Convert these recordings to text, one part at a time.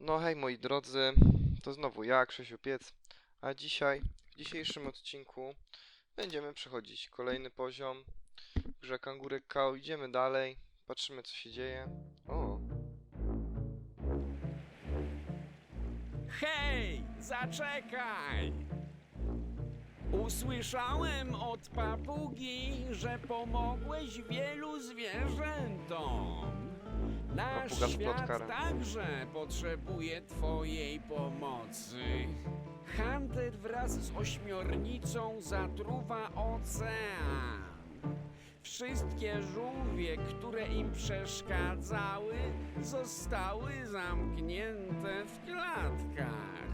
No hej moi drodzy, to znowu ja, Krzysiu Piec, a dzisiaj, w dzisiejszym odcinku będziemy przechodzić kolejny poziom w grze Kangurek Kał. Idziemy dalej, patrzymy co się dzieje. O, Hej, zaczekaj! Usłyszałem od papugi, że pomogłeś wielu zwierzętom. Nasz Papuga świat także potrzebuje twojej pomocy. Hunter wraz z ośmiornicą zatruwa ocean. Wszystkie żółwie, które im przeszkadzały, zostały zamknięte w klatkach.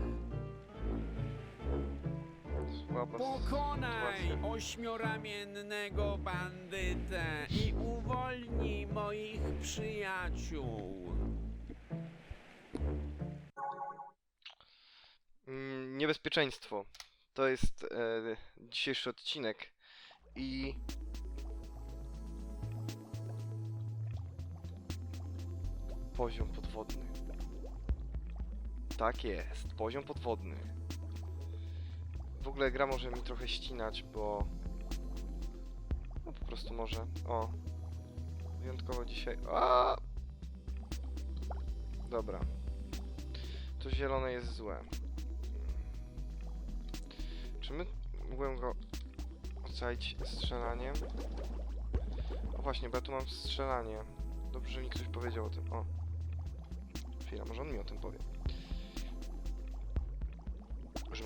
Pokonaj ośmioramiennego bandytę i uwolnij moich przyjaciół. Mm, niebezpieczeństwo. To jest e, dzisiejszy odcinek i poziom podwodny. Tak jest, poziom podwodny. W ogóle gra może mi trochę ścinać, bo no po prostu może. O. Wyjątkowo dzisiaj. A! Dobra. To zielone jest złe. Czy my mogłem go ocalić strzelaniem? O właśnie, bo ja tu mam strzelanie. Dobrze, że mi ktoś powiedział o tym. O. Chwila, może on mi o tym powie.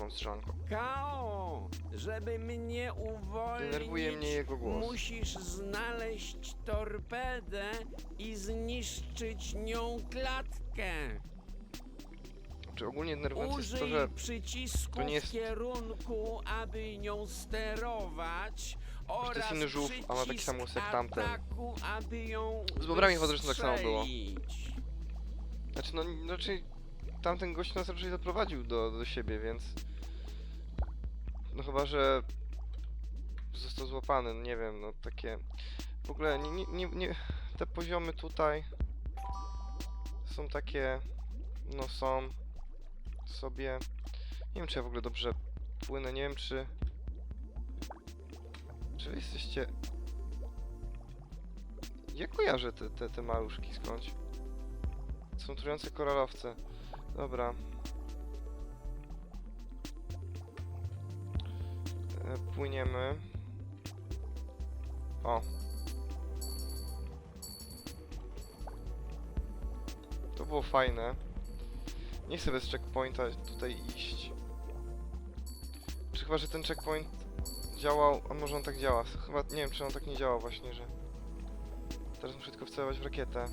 Strzelanko. Kao, żeby mnie uwolnić, Denerwuje mnie jego głos. musisz znaleźć torpedę i zniszczyć nią klatkę. Czy ogólnie denerwujące jest to, Użyj że przycisku to nie jest- w kierunku, aby nią sterować oraz jest inny żółw, a ma taki przycisk sam łysek jak tamten. ataku, aby ją Z bobrami zresztą tak samo było. wystrzelić. Znaczy, no raczej tamten gość nas raczej zaprowadził do, do siebie, więc. No chyba, że został złapany, no nie wiem, no takie. W ogóle nie, nie, nie, te poziomy tutaj są takie. No są sobie. Nie wiem, czy ja w ogóle dobrze płynę, nie wiem, czy. Czy jesteście. Ja kojarzę te, te, te maluszki skądś. Są trujące koralowce. Dobra. E, Płyniemy. O. To było fajne. Nie chcę bez checkpointa tutaj iść. Czy chyba, że ten checkpoint działał, a może on tak działa? Chyba, nie wiem, czy on tak nie działa właśnie, że... Teraz muszę tylko wcelować w rakietę.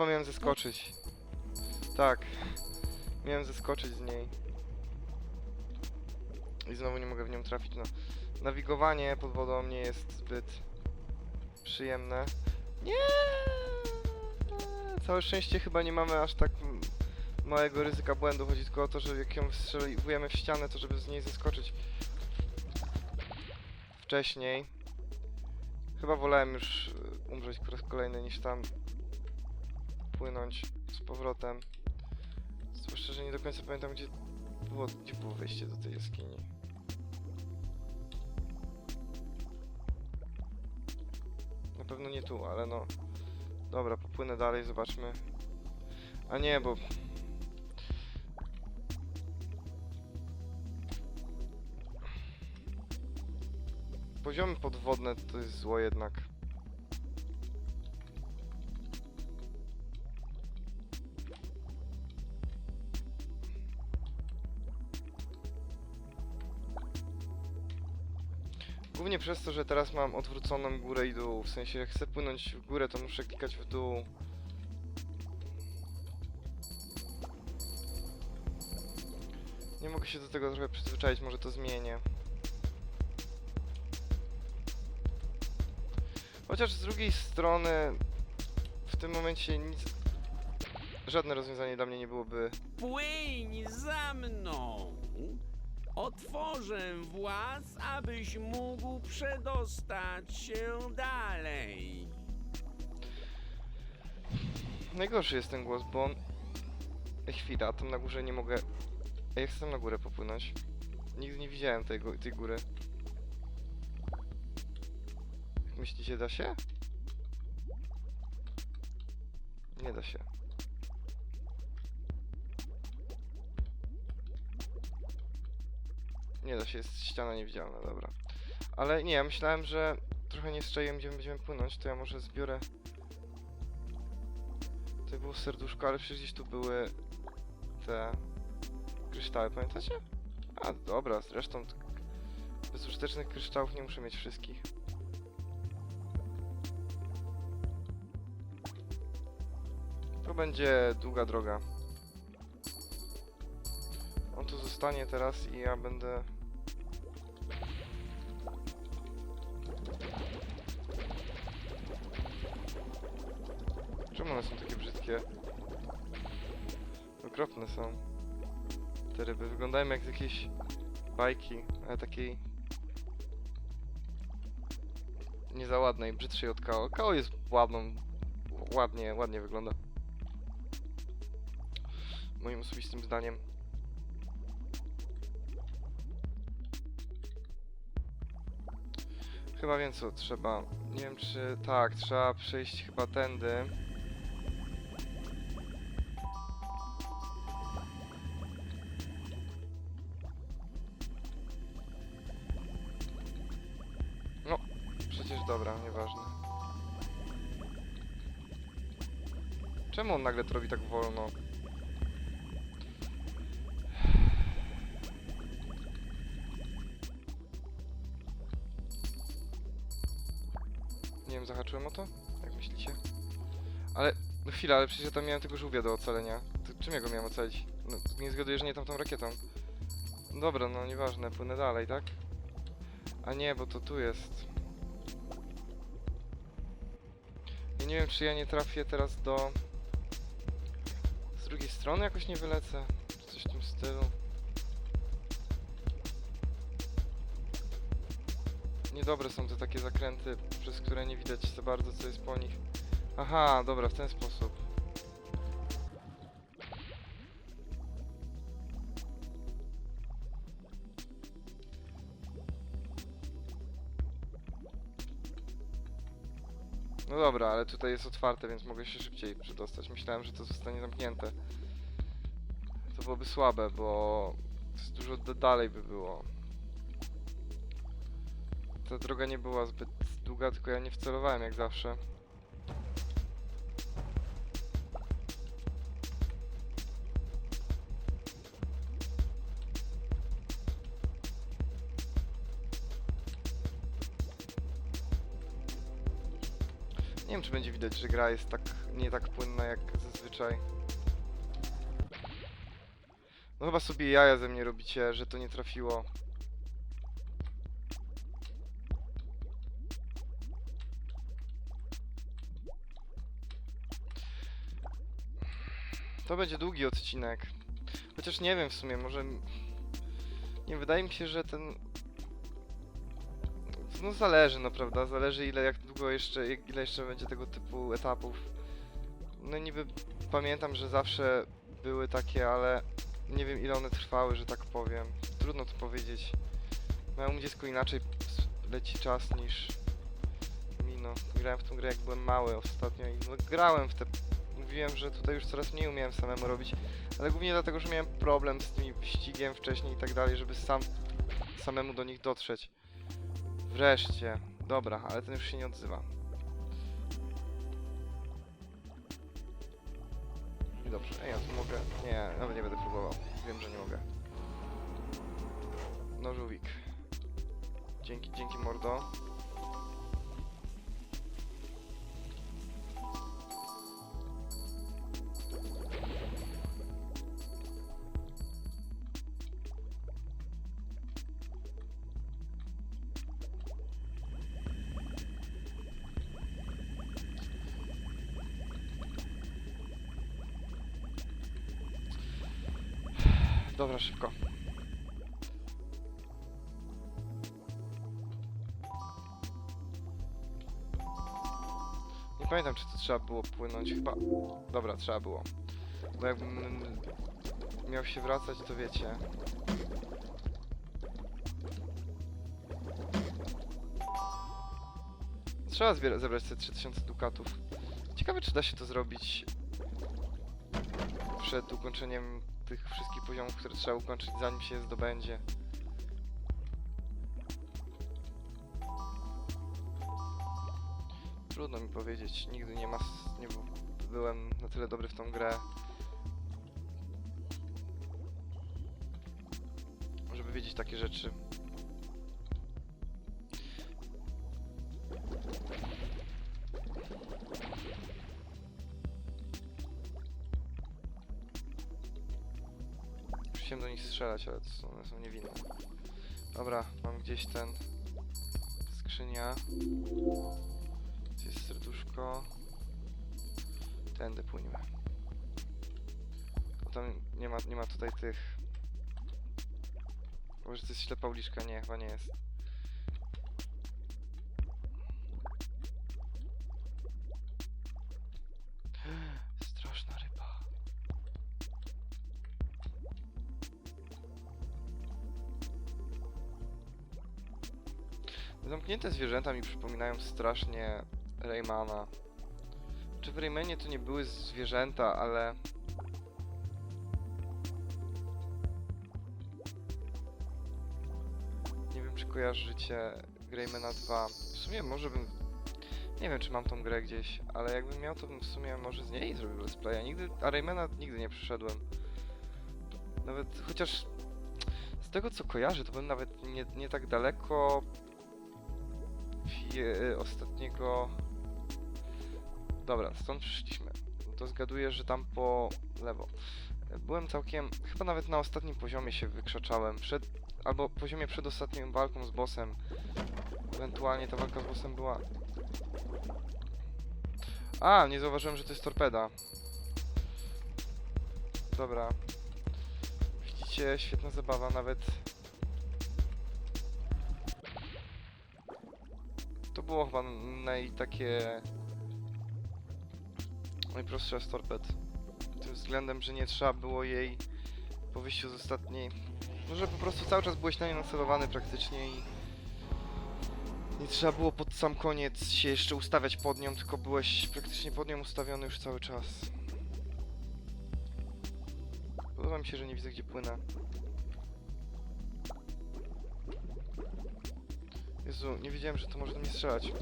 Chyba miałem zeskoczyć. Tak. Miałem zeskoczyć z niej. I znowu nie mogę w nią trafić. No. Nawigowanie pod wodą nie jest zbyt przyjemne. Nie! Całe szczęście chyba nie mamy aż tak małego ryzyka błędu. Chodzi tylko o to, że jak ją wystrzeliwujemy w ścianę, to żeby z niej zeskoczyć wcześniej. Chyba wolałem już umrzeć po raz kolejny niż tam płynąć z powrotem. Zwłaszcza, że nie do końca pamiętam gdzie było, gdzie było wejście do tej jaskini. Na pewno nie tu, ale no. Dobra, popłynę dalej, zobaczmy. A nie, bo... Poziomy podwodne to jest zło jednak. Głównie przez to, że teraz mam odwróconą górę i dół. W sensie, jak chcę płynąć w górę, to muszę klikać w dół. Nie mogę się do tego trochę przyzwyczaić, może to zmienię. Chociaż z drugiej strony w tym momencie nic żadne rozwiązanie dla mnie nie byłoby... Płyń za mną! Otworzę włas, abyś mógł przedostać się dalej. Najgorszy jest ten głos, bo on... Chwila, tam na górze nie mogę... Ja chcę tam na górę popłynąć. Nigdy nie widziałem tego, tej góry. Myślicie, da się? Nie da się. Nie da się, jest ściana niewidzialna, dobra. Ale nie, ja myślałem, że trochę nie strzeliłem, gdzie my będziemy płynąć, to ja może zbiorę... To było serduszko, ale przecież gdzieś tu były te kryształy, pamiętacie? A, dobra, zresztą bezużytecznych kryształów nie muszę mieć wszystkich. To będzie długa droga. On tu zostanie teraz i ja będę... takie? Okropne są. Te ryby wyglądają jak z jakiejś bajki, ale takiej... Nie za ładnej, brzydszej od Kao. Kao jest ładną, ładnie, ładnie wygląda. Moim osobistym zdaniem. Chyba wiem co trzeba. Nie wiem czy... Tak, trzeba przejść chyba tędy. On nagle to robi tak wolno? Nie wiem, zahaczyłem o to? Jak myślicie? Ale, no chwila, ale przecież ja tam miałem tego żółwia do ocalenia. To czym ja go miałem ocalić? No, nie zgaduję, że nie tam tą rakietą. Dobra, no nieważne, płynę dalej, tak? A nie, bo to tu jest. Ja nie wiem, czy ja nie trafię teraz do... Drugiej strony jakoś nie wylecę. czy Coś w tym stylu. Niedobre są te takie zakręty, przez które nie widać za bardzo, co jest po nich. Aha, dobra, w ten sposób. Dobra, ale tutaj jest otwarte, więc mogę się szybciej przedostać. Myślałem, że to zostanie zamknięte. To byłoby słabe, bo dużo dalej by było. Ta droga nie była zbyt długa, tylko ja nie wcelowałem jak zawsze. Widać, że gra jest tak nie tak płynna jak zazwyczaj. No chyba sobie jaja ze mnie robicie, że to nie trafiło. To będzie długi odcinek. Chociaż nie wiem w sumie, może... Nie wydaje mi się, że ten... No zależy, no prawda? Zależy ile, jak długo jeszcze, ile jeszcze będzie tego typu etapów. No niby pamiętam, że zawsze były takie, ale nie wiem ile one trwały, że tak powiem. Trudno to powiedzieć. Małemu dziecku inaczej leci czas niż mi, no. Grałem w tą grę jak byłem mały ostatnio i no, grałem w te... Mówiłem, że tutaj już coraz mniej umiałem samemu robić, ale głównie dlatego, że miałem problem z tym wyścigiem wcześniej i tak dalej, żeby sam samemu do nich dotrzeć. Wreszcie. Dobra, ale ten już się nie odzywa. I Dobrze, Ej, ja tu mogę... Nie, nawet nie będę próbował. Wiem, że nie mogę. No, żółwik. Dzięki, dzięki mordo. Dobra, szybko. Nie pamiętam, czy to trzeba było płynąć. Chyba. Dobra, trzeba było. Bo jakbym miał się wracać, to wiecie. Trzeba zebrać te 3000 dukatów. Ciekawe, czy da się to zrobić przed ukończeniem tych wszystkich poziomów, które trzeba ukończyć, zanim się je zdobędzie. Trudno mi powiedzieć. Nigdy nie ma. Nie był, byłem na tyle dobry w tą grę. Żeby wiedzieć takie rzeczy. Nich strzelać, ale są, one są niewinne. Dobra, mam gdzieś ten... Skrzynia. Tu jest serduszko. Tędy płyniemy. Tam nie ma, nie ma tutaj tych... Może to jest ślepa uliczka? Nie, chyba nie jest. Zamknięte zwierzęta mi przypominają strasznie Raymana. Czy w Raymanie to nie były zwierzęta, ale... Nie wiem, czy kojarzycie Raymana 2. W sumie może bym... Nie wiem, czy mam tą grę gdzieś, ale jakbym miał, to bym w sumie może z niej zrobił let's playa. Nigdy... A Raymana nigdy nie przyszedłem. Nawet, chociaż... Z tego, co kojarzę, to bym nawet nie, nie tak daleko ostatniego. Dobra, stąd przyszliśmy. To zgaduję, że tam po lewo. Byłem całkiem. Chyba nawet na ostatnim poziomie się wykrzaczałem. Przed. Albo poziomie przed ostatnią walką z bossem. Ewentualnie ta walka z bossem była. A, nie zauważyłem, że to jest torpeda. Dobra. Widzicie, świetna zabawa, nawet było chyba naj takie najprostsze z torped. Tym względem, że nie trzeba było jej po wyjściu z ostatniej. Może po prostu cały czas byłeś na nie nacelowany praktycznie i nie trzeba było pod sam koniec się jeszcze ustawiać pod nią, tylko byłeś praktycznie pod nią ustawiony już cały czas. Podoba mi się, że nie widzę gdzie płynę. Jezu, nie wiedziałem, że to może do mnie strzelać.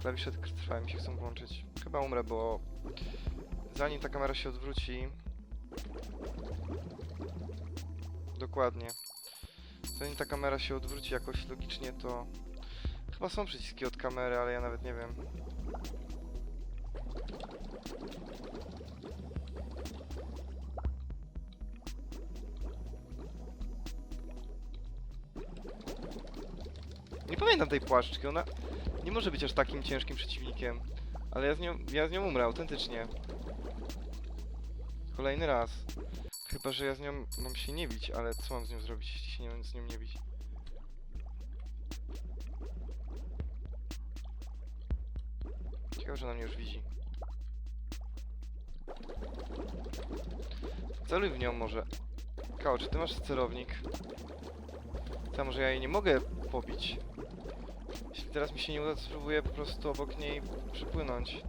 Klawisze trwały mi się chcą włączyć. Chyba umrę, bo zanim ta kamera się odwróci... Dokładnie. Zanim ta kamera się odwróci jakoś logicznie, to... Chyba są przyciski od kamery, ale ja nawet nie wiem. Nie pamiętam tej płaszczki, ona nie może być aż takim ciężkim przeciwnikiem. Ale ja z nią, ja z nią umrę, autentycznie. Kolejny raz. Chyba, że ja z nią mam się nie bić, ale co mam z nią zrobić, jeśli się nie, z nią nie bić? Ciekawe, że ona mnie już widzi. Celuj w nią może. Kao, czy ty masz celownik? To może ja jej nie mogę pobić. Teraz mi się nie uda, spróbuję po prostu obok niej przypłynąć.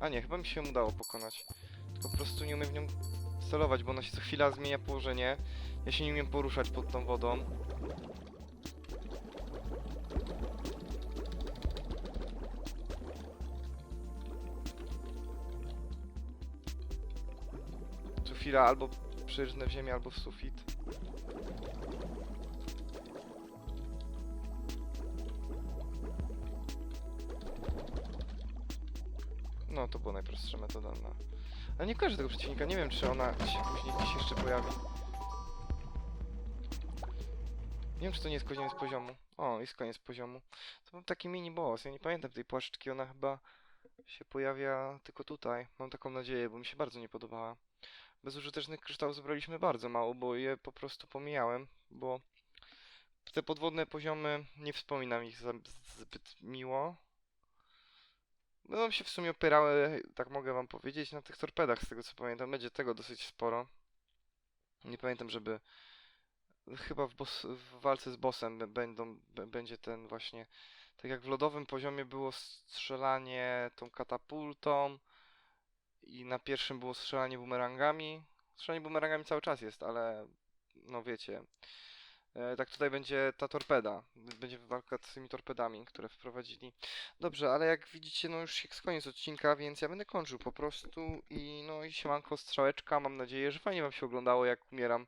A nie, chyba mi się udało pokonać. Tylko po prostu nie umiem w nią celować, bo ona się co chwila zmienia położenie. Ja się nie umiem poruszać pod tą wodą. Co chwila albo przyrznę w ziemię, albo w sufit. No, to była najprostsza metoda na... Ale nie kojarzę tego przeciwnika, nie wiem czy ona się później gdzieś jeszcze pojawi. Nie wiem czy to nie jest koniec poziomu. O, jest koniec poziomu. To był taki mini boss, ja nie pamiętam tej płaszczki, ona chyba się pojawia tylko tutaj. Mam taką nadzieję, bo mi się bardzo nie podobała. Bezużytecznych kryształów zebraliśmy bardzo mało, bo je po prostu pomijałem, bo te podwodne poziomy, nie wspominam ich zbyt miło. Będą się w sumie opierały, tak mogę wam powiedzieć, na tych torpedach, z tego co pamiętam. Będzie tego dosyć sporo. Nie pamiętam, żeby... Chyba w, boss, w walce z bossem będą, będzie ten właśnie... Tak jak w lodowym poziomie było strzelanie tą katapultą i na pierwszym było strzelanie bumerangami. Strzelanie bumerangami cały czas jest, ale no wiecie. E, tak tutaj będzie ta torpeda. Będzie walka z tymi torpedami, które wprowadzili. Dobrze, ale jak widzicie, no już jest koniec odcinka, więc ja będę kończył po prostu i no i siemanko, strzałeczka. Mam nadzieję, że fajnie wam się oglądało, jak umieram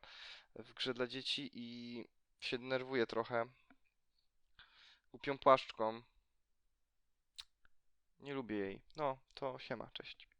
w grze dla dzieci i się denerwuję trochę. Głupią płaszczką. Nie lubię jej. No, to siema, cześć.